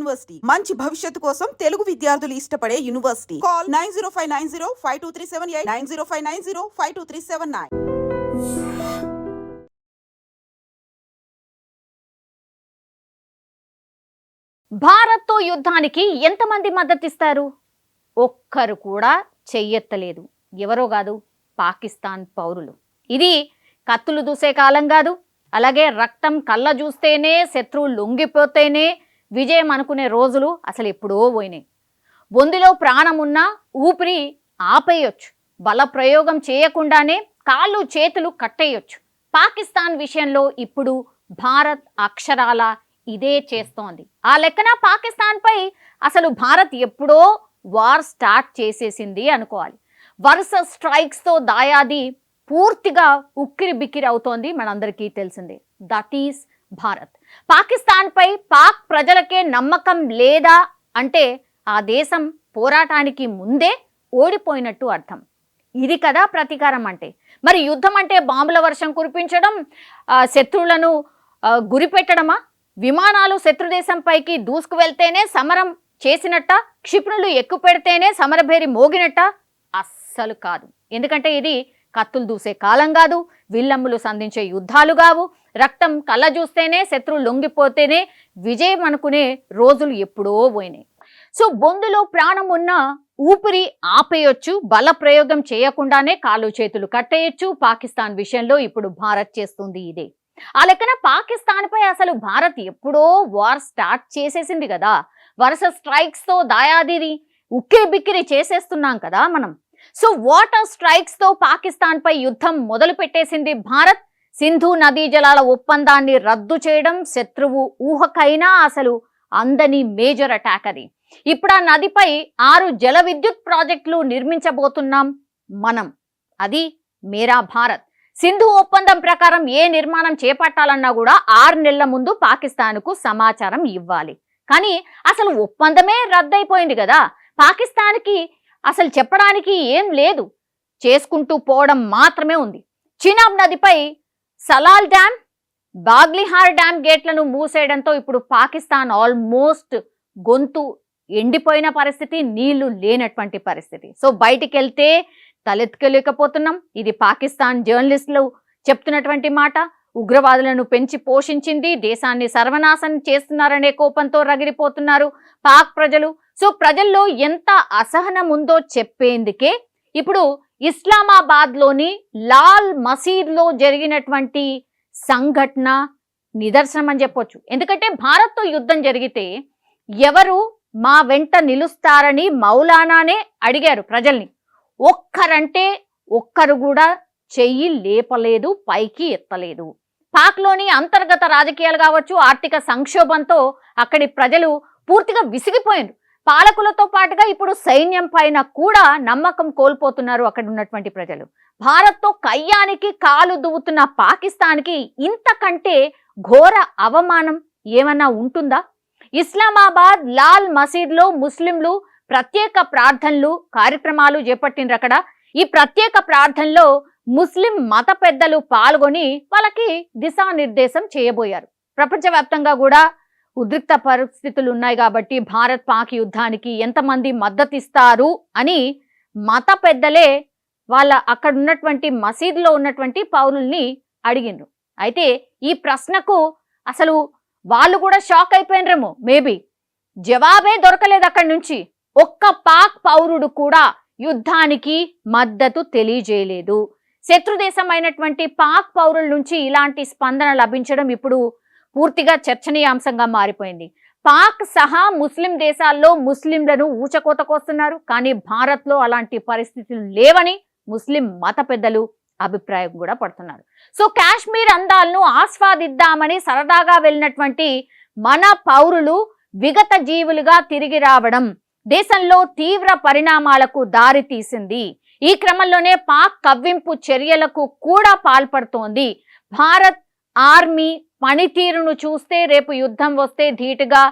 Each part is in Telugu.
యూనివర్సిటీ. మంచి భవిష్యత్తు కోసం తెలుగు విద్యార్థులు ఇష్టపడే university. Call nine zero five nine zero five two three seven eight nine zero five nine zero five two three seven nine. భారత్తో యుద్ధానికి ఎంతమంది మద్దతిస్తారు? ఒక్కరు కూడా చెయ్యెత్తలేదు. ఎవరో కాదు పాకిస్తాన్ పౌరులు. ఇది కత్తులు దూసే కాలం కాదు. అలాగే రక్తం కళ్ళ చూస్తేనే శత్రువు లొంగిపోతేనే విజయం అనుకునే రోజులు అసలు ఎప్పుడో పోయినాయి. బొందిలో ప్రాణం ఉన్నా ఊపిరి ఆపేయొచ్చు. బల ప్రయోగం చేయకుండానే కాళ్ళు చేతులు కట్టేయొచ్చు. పాకిస్తాన్ విషయంలో ఇప్పుడు భారత్ అక్షరాల ఇదే చేస్తోంది. ఆ లెక్కన పాకిస్తాన్పై అసలు భారత్ ఎప్పుడో వార్ స్టార్ట్ చేసేసింది అనుకోవాలి. వరుస స్ట్రైక్స్తో దాయాది పూర్తిగా ఉక్కిరి బిక్కిరి అవుతోంది మనందరికీ తెలిసిందే. That is Bharat. పాకిస్తాన్పై పాక్ ప్రజలకే నమ్మకం లేదా అంటే ఆ దేశం పోరాటానికి ముందే ఓడిపోయినట్టు అర్థం. ఇది కదా ప్రతీకారం అంటే. మరి యుద్ధం అంటే బాంబుల వర్షం కురిపించడం శత్రువులను గురిపెట్టడమా? విమానాలు శత్రుదేశంపైకి దూసుకు వెళ్తేనే సమరం చేసినట్ట? క్షిపణులు ఎక్కువ పెడితేనే సమరభేరి మోగినట్ట? అస్సలు కాదు. ఎందుకంటే ఇది కత్తులు దూసే కాలం కాదు విల్లమ్ములు సంధించే యుద్ధాలు కావు. రక్తం కళ్ళ చూస్తేనే శత్రువు లొంగిపోతేనే విజయం అనుకునే రోజులు ఎప్పుడో పోయినాయి. సో బొందులో ప్రాణం ఉన్న ఊపిరి ఆపేయొచ్చు బల ప్రయోగం చేయకుండానే కాళ్ళు చేతులు కట్టేయొచ్చు. పాకిస్తాన్ విషయంలో ఇప్పుడు భారత్ చేస్తుంది ఇదే. ఆ లెక్కన పాకిస్తాన్పై అసలు భారత్ ఎప్పుడో వార్ స్టార్ట్ చేసేసింది కదా. వరుస స్ట్రైక్స్తో దాయాదిరి ఉక్కిరి బిక్కిరి చేసేస్తున్నాం కదా మనం. సో వాటర్ స్ట్రైక్స్తో పాకిస్తాన్ పై యుద్ధం మొదలు పెట్టేసింది భారత్. సింధు నదీ జలాల ఒప్పందాన్ని రద్దు చేయడం శత్రువు ఊహకైనా అసలు అందని మేజర్ అటాక్ అది. ఇప్పుడు ఆ నదిపై ఆరు జల విద్యుత్ ప్రాజెక్టులు నిర్మించబోతున్నాం మనం. అది మేరా భారత్. సింధు ఒప్పందం ప్రకారం ఏ నిర్మాణం చేపట్టాలన్నా కూడా ఆరు నెలల ముందు పాకిస్తాన్కు సమాచారం ఇవ్వాలి. కానీ అసలు ఒప్పందమే రద్దయిపోయింది కదా. పాకిస్తాన్కి అసలు చెప్పడానికి ఏం లేదు. చేసుకుంటూ పోవడం మాత్రమే ఉంది. చినాబ్ నదిపై సలాల్ డ్యామ్ బాగ్లిహార్ డ్యామ్ గేట్లను మూసేయడంతో ఇప్పుడు పాకిస్తాన్ ఆల్మోస్ట్ గొంతు ఎండిపోయిన పరిస్థితి నీళ్ళు లేనటువంటి పరిస్థితి. సో బయటికి వెళ్తే తలెత్తుకోలేకపోతున్నాం ఇది పాకిస్తాన్ జర్నలిస్టులు చెప్తున్నటువంటి మాట. ఉగ్రవాదులను పెంచి పోషించింది దేశాన్ని సర్వనాశనం చేస్తున్నారనే కోపంతో రగిలిపోతున్నారు పాక్ ప్రజలు. సో ప్రజల్లో ఎంత అసహనం ఉందో చెప్పేందుకే ఇప్పుడు ఇస్లామాబాద్లోని లాల్ మసీద్లో జరిగినటువంటి సంఘటన నిదర్శనం అని చెప్పొచ్చు. ఎందుకంటే భారత్తో యుద్ధం జరిగితే ఎవరు మా వెంట నిలుస్తారని మౌలానానే అడిగారు ప్రజల్ని. ఒక్కరంటే ఒక్కరు కూడా చెయ్యి లేపలేదు పైకి ఎత్తలేదు. పాక్లోని అంతర్గత రాజకీయాలు కావచ్చు ఆర్థిక సంక్షోభంతో అక్కడి ప్రజలు పూర్తిగా విసిగిపోయారు పాలకులతో పాటుగా ఇప్పుడు సైన్యం పైన కూడా నమ్మకం కోల్పోతున్నారు అక్కడ ఉన్నటువంటి ప్రజలు. భారత్తో కయ్యానికి కాలు దువ్వుతున్న పాకిస్తాన్కి ఇంతకంటే ఘోర అవమానం ఏమన్నా ఉంటుందా? ఇస్లామాబాద్ లాల్ మసీద్లో ముస్లింలు ప్రత్యేక ప్రార్థనలు కార్యక్రమాలు చేపట్టిండ్రు అక్కడ. ఈ ప్రత్యేక ప్రార్థనలో ముస్లిం మత పెద్దలు పాల్గొని వాళ్ళకి దిశానిర్దేశం చేయబోయారు. ప్రపంచవ్యాప్తంగా కూడా ఉద్రిక్త పరిస్థితులు ఉన్నాయి కాబట్టి భారత్ పాక్ యుద్ధానికి ఎంతమంది మద్దతిస్తారు అని మత పెద్దలే వాళ్ళ అక్కడ ఉన్నటువంటి మసీదులో ఉన్నటువంటి పౌరుల్ని అడిగిండ్రు. అయితే ఈ ప్రశ్నకు అసలు వాళ్ళు కూడా షాక్ అయిపోయినరేమో మేబీ. జవాబే దొరకలేదు అక్కడి నుంచి. ఒక్క పాక్ పౌరుడు కూడా యుద్ధానికి మద్దతు తెలియజేయలేదు. శత్రుదేశమైనటువంటి పాక్ పౌరుల నుంచి ఇలాంటి స్పందన లభించడం ఇప్పుడు పూర్తిగా చర్చనీయాంశంగా మారిపోయింది. పాక్ సహా ముస్లిం దేశాల్లో ముస్లింలను ఊచకోత కోస్తున్నారు. కానీ భారత్లో అలాంటి పరిస్థితులు లేవని ముస్లిం మత పెద్దలు అభిప్రాయం కూడా పడుతున్నారు. సో కాశ్మీర్ అందాలను ఆస్వాదిద్దామని సరదాగా వెళ్ళినటువంటి మన పౌరులు విగత జీవులుగా తిరిగి రావడం దేశంలో తీవ్ర పరిణామాలకు దారి తీసింది ఈ క్రమంలోనే పాక్ కవ్వింపు చర్యలకు కూడా పాల్పడుతోంది. భారత్ ఆర్మీ పనితీరును చూస్తే రేపు యుద్ధం వస్తే ధీటుగా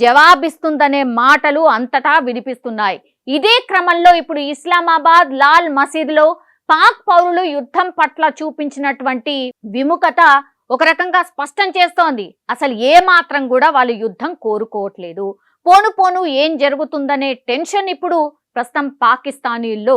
జవాబిస్తుందనే మాటలు అంతటా వినిపిస్తున్నాయి. ఇదే క్రమంలో ఇప్పుడు ఇస్లామాబాద్ లాల్ మసీద్లో పాక్ పౌరులు యుద్ధం పట్ల చూపించినటువంటి విముఖత ఒక రకంగా స్పష్టం చేస్తోంది. అసలు ఏ మాత్రం కూడా వాళ్ళు యుద్ధం కోరుకోవట్లేదు. పోను పోను ఏం జరుగుతుందనే టెన్షన్ ఇప్పుడు ప్రస్తుతం పాకిస్తానీల్లో